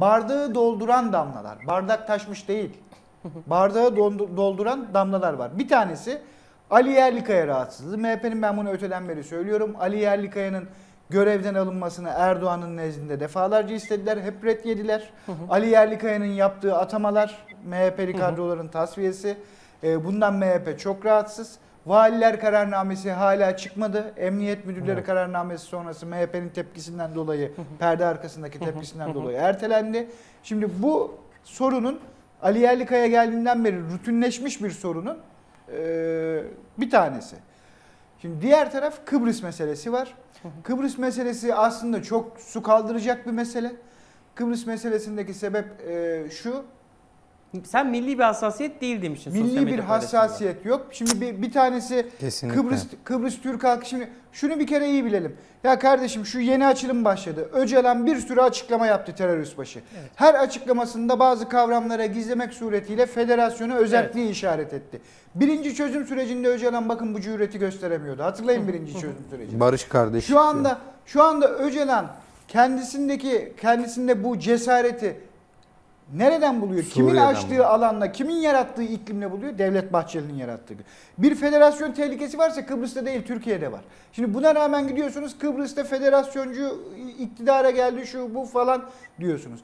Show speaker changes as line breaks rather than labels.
bardağı dolduran damlalar. Bardak taşmış değil. Bardağı dolduran damlalar var. Bir tanesi Ali Yerlikaya rahatsızlığı. MHP'nin ben bunu öteden beri söylüyorum. Ali Yerlikaya'nın görevden alınmasını Erdoğan'ın nezdinde defalarca istediler. Hep red yediler. Ali Yerlikaya'nın yaptığı atamalar, MHP'li kadroların tasfiyesi. e, bundan MHP çok rahatsız. Valiler kararnamesi hala çıkmadı. Emniyet müdürleri kararnamesi sonrası MHP'nin tepkisinden dolayı, perde arkasındaki tepkisinden dolayı ertelendi. Şimdi bu sorunun Ali Yerlikaya geldiğinden beri rutinleşmiş bir sorunun e, bir tanesi. Şimdi diğer taraf Kıbrıs meselesi var. Kıbrıs meselesi aslında çok su kaldıracak bir mesele. Kıbrıs meselesindeki sebep e, şu,
Sen milli bir hassasiyet değil demiştin.
milli bir hassasiyet yok. Şimdi bir, bir tanesi
Kesinlikle.
Kıbrıs Kıbrıs Türk halkı şimdi şunu bir kere iyi bilelim. Ya kardeşim şu yeni açılım başladı. Öcalan bir sürü açıklama yaptı terörist başı. Her açıklamasında bazı kavramlara gizlemek suretiyle federasyona özelliği işaret etti. Birinci çözüm sürecinde Öcalan bakın bu cüreti gösteremiyordu. Hatırlayın birinci çözüm sürecini.
Barış kardeş.
Şu anda şu anda Öcalan kendisindeki kendisinde bu cesareti nereden buluyor? kimin
Suriye'den
açtığı
buluyor.
alanla, kimin yarattığı iklimle buluyor? Devlet Bahçeli'nin yarattığı. Bir federasyon tehlikesi varsa Kıbrıs'ta değil, Türkiye'de var. Şimdi buna rağmen gidiyorsunuz Kıbrıs'ta federasyoncu iktidara geldi şu bu falan diyorsunuz.